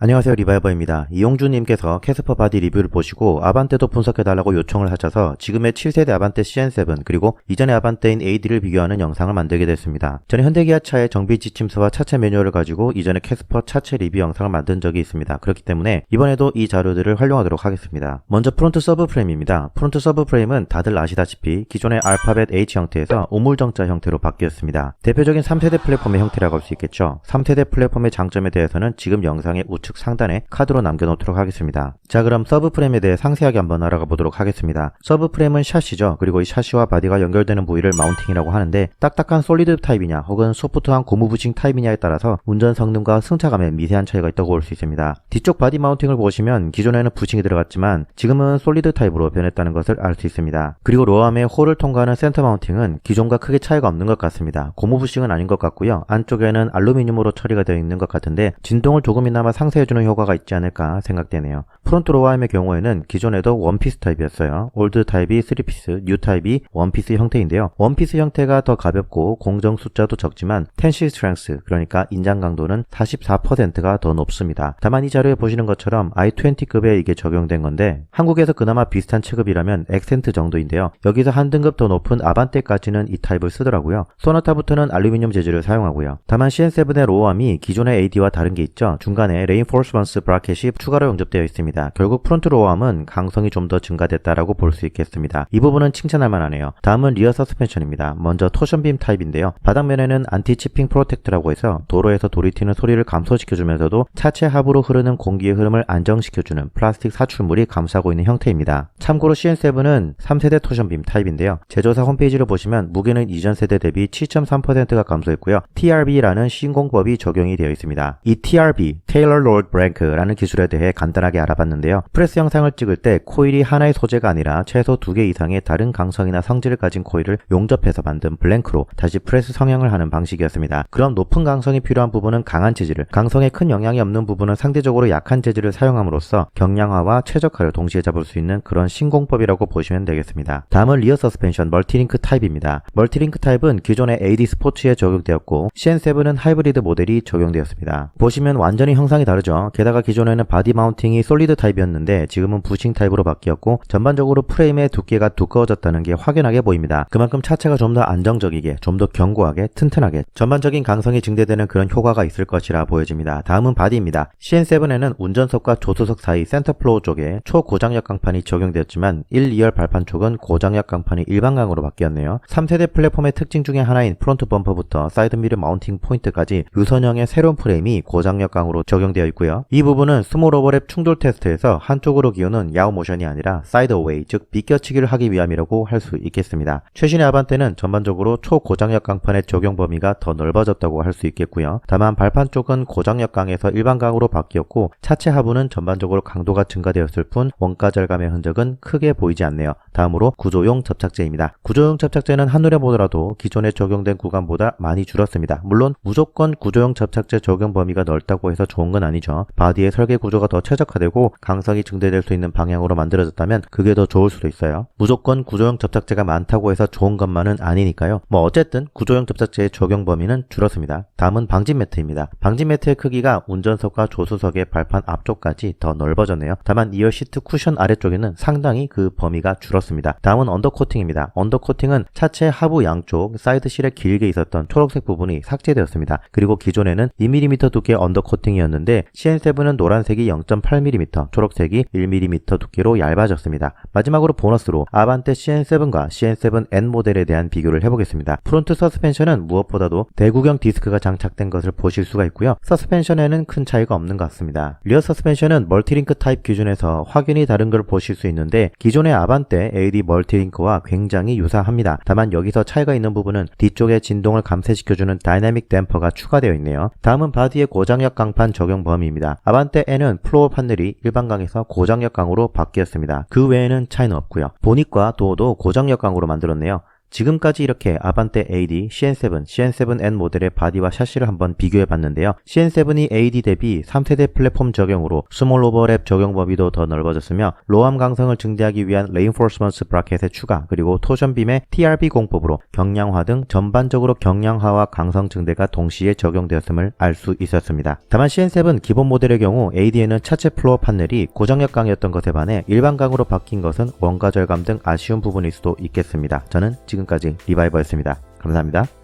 안녕하세요 리바이버입니다. 이용주님께서 캐스퍼 바디 리뷰를 보시고 아반떼도 분석해달라고 요청을 하셔서 지금의 7세대 아반떼 CN7 그리고 이전의 아반떼인 AD를 비교하는 영상을 만들게 됐습니다. 저는 현대기아 차의 정비 지침서와 차체 매뉴얼을 가지고 이전에 캐스퍼 차체 리뷰 영상을 만든 적이 있습니다. 그렇기 때문에 이번에도 이 자료들을 활용하도록 하겠습니다. 먼저 프론트 서브 프레임입니다. 프론트 서브 프레임은 다들 아시다시피 기존의 알파벳 H 형태에서 우물정자 형태로 바뀌었습니다. 대표적인 3세대 플랫폼의 형태라고 할 수 있겠죠. 3세대 플랫폼의 장점에 대해서는 지금 영상의 우측 상단에 카드로 남겨놓도록 하겠습니다. 자 그럼 서브 프레임에 대해 상세하게 한번 알아가 보도록 하겠습니다. 서브 프레임은 샤시죠. 그리고 이 샤시와 바디가 연결되는 부위를 마운팅이라고 하는데 딱딱한 솔리드 타입이냐 혹은 소프트한 고무 부싱 타입이냐에 따라서 운전 성능과 승차감에 미세한 차이가 있다고 볼 수 있습니다. 뒤쪽 바디 마운팅을 보시면 기존에는 부싱이 들어갔지만 지금은 솔리드 타입으로 변했다는 것을 알 수 있습니다. 그리고 로암의 홀을 통과하는 센터 마운팅은 기존과 크게 차이가 없는 것 같습니다. 고무 부싱은 아닌 것 같고요. 안쪽에는 알루미늄으로 처리가 되어 있는 것 같은데 진동을 조금이나마 상쇄 해주는 효과가 있지 않을까 생각되네요. 프론트 로암의 경우에는 기존에도 원피스 타입이었어요. 올드 타입이 3피스, 뉴 타입이 원피스 형태인데요. 원피스 형태가 더 가볍고 공정 숫자도 적지만 텐실 스트렝스 그러니까 인장 강도는 44%가 더 높습니다. 다만 이 자료에 보시는 것처럼 i20급에 이게 적용된 건데 한국에서 그나마 비슷한 체급이라면 엑센트 정도인데요. 여기서 한 등급 더 높은 아반떼까지는 이 타입을 쓰더라고요. 소나타부터는 알루미늄 재질을 사용하고요. 다만 CN7의 로어암이 기존의 AD와 다른 게 있죠. 중간에 레인 포스먼스 브라켓이 추가로 용접되어 있습니다. 결국 프론트 로어암은 강성이 좀 더 증가됐다라고 볼 수 있겠습니다. 이 부분은 칭찬할 만하네요. 다음은 리어 서스펜션입니다. 먼저 토션빔 타입인데요. 바닥면에는 안티 치핑 프로텍트라고 해서 도로에서 돌이 튀는 소리를 감소시켜주면서도 차체 하부로 흐르는 공기의 흐름을 안정시켜주는 플라스틱 사출물이 감싸고 있는 형태입니다. 참고로 CN7은 3세대 토션빔 타입인데요. 제조사 홈페이지를 보시면 무게는 이전 세대 대비 7.3%가 감소했고요. TRB라는 신공법이 적용이 되어 있습니다. 이 TRB, Taylor Load Brank라는 기술에 대해 간단하게 알아봤는데요. 프레스 영상을 찍을 때 코일이 하나의 소재가 아니라 최소 두 개 이상의 다른 강성이나 성질을 가진 코일을 용접해서 만든 블랭크로 다시 프레스 성형을 하는 방식이었습니다. 그럼 높은 강성이 필요한 부분은 강한 재질을, 강성에 큰 영향이 없는 부분은 상대적으로 약한 재질을 사용함으로써 경량화와 최적화를 동시에 잡을 수 있는 그런 신공법이라고 보시면 되겠습니다. 다음은 리어 서스펜션 멀티링크 타입입니다. 멀티링크 타입은 기존의 AD 스포츠에 적용되었고 CN7은 하이브리드 모델이 적용되었습니다. 보시면 완전히 형상이 다르 죠. 게다가 기존에는 바디 마운팅이 솔리드 타입이었는데 지금은 부싱 타입으로 바뀌었고 전반적으로 프레임의 두께가 두꺼워졌다는 게 확연하게 보입니다. 그만큼 차체가 좀 더 안정적이게, 좀 더 견고하게, 튼튼하게 전반적인 강성이 증대되는 그런 효과가 있을 것이라 보여집니다. 다음은 바디입니다. CN7에는 운전석과 조수석 사이 센터 플로우 쪽에 초고장력 강판이 적용되었지만 1, 2열 발판 쪽은 고장력 강판이 일반강으로 바뀌었네요. 3세대 플랫폼의 특징 중에 하나인 프론트 범퍼부터 사이드 미러 마운팅 포인트까지 유선형의 새로운 프레임이 고장력 강으로 적용되어 있고 요. 이 부분은 스몰 오버랩 충돌 테스트에서 한쪽으로 기우는 야우 모션이 아니라 사이드 어웨이 즉 비껴치기를 하기 위함이라고 할 수 있겠습니다. 최신의 아반떼는 전반적으로 초고장력 강판의 적용 범위가 더 넓어졌다고 할 수 있겠고요. 다만 발판 쪽은 고장력 강에서 일반 강으로 바뀌었고 차체 하부는 전반적으로 강도가 증가되었을 뿐 원가 절감의 흔적은 크게 보이지 않네요. 다음으로 구조용 접착제입니다. 구조용 접착제는 한눈에 보더라도 기존에 적용된 구간보다 많이 줄었습니다. 물론 무조건 구조용 접착제 적용 범위가 넓다고 해서 좋은 건 아니죠. 바디의 설계 구조가 더 최적화되고 강성이 증대될 수 있는 방향으로 만들어졌다면 그게 더 좋을 수도 있어요. 무조건 구조용 접착제가 많다고 해서 좋은 것만은 아니니까요. 뭐 어쨌든 구조용 접착제의 적용 범위는 줄었습니다. 다음은 방진 매트입니다. 방진 매트의 크기가 운전석과 조수석의 발판 앞쪽까지 더 넓어졌네요. 다만 이어 시트 쿠션 아래쪽에는 상당히 그 범위가 줄었습니다. 다음은 언더코팅입니다. 언더코팅은 차체 하부 양쪽 사이드 실에 길게 있었던 초록색 부분이 삭제되었습니다. 그리고 기존에는 2mm 두께 언더코팅이었는데 CN7은 노란색이 0.8mm, 초록색이 1mm 두께로 얇아졌습니다. 마지막으로 보너스로 아반떼 CN7과 CN7N 모델에 대한 비교를 해보겠습니다. 프론트 서스펜션은 무엇보다도 대구경 디스크가 장착된 것을 보실 수가 있고요. 서스펜션에는 큰 차이가 없는 것 같습니다. 리어 서스펜션은 멀티링크 타입 기준에서 확연히 다른 걸 보실 수 있는데 기존의 아반떼 AD 멀티링크와 굉장히 유사합니다. 다만 여기서 차이가 있는 부분은 뒤쪽의 진동을 감쇄시켜주는 다이나믹 댐퍼가 추가되어 있네요. 다음은 바디의 고장력 강판 적용 범위 입니다. 아반떼 N은 플로어 판넬이 일반강에서 고장력 강으로 바뀌었습니다. 그 외에는 차이는 없고요. 보닛과 도어도 고장력 강으로 만들었네요. 지금까지 이렇게 아반떼 AD, CN7, CN7N 모델의 바디와 샤시를 한번 비교해 봤는데요. CN7이 AD 대비 3세대 플랫폼 적용으로 스몰 오버랩 적용 범위도 더 넓어졌으며 로암 강성을 증대하기 위한 레인포스먼스 브라켓의 추가 그리고 토션 빔의 TRB 공법으로 경량화 등 전반적으로 경량화와 강성 증대가 동시에 적용되었음을 알 수 있었습니다. 다만 CN7 기본 모델의 경우 AD에는 차체 플로어 판넬이 고정력 강이었던 것에 반해 일반 강으로 바뀐 것은 원가 절감 등 아쉬운 부분일 수도 있겠습니다. 저는 지금까지 리바이버였습니다. 감사합니다.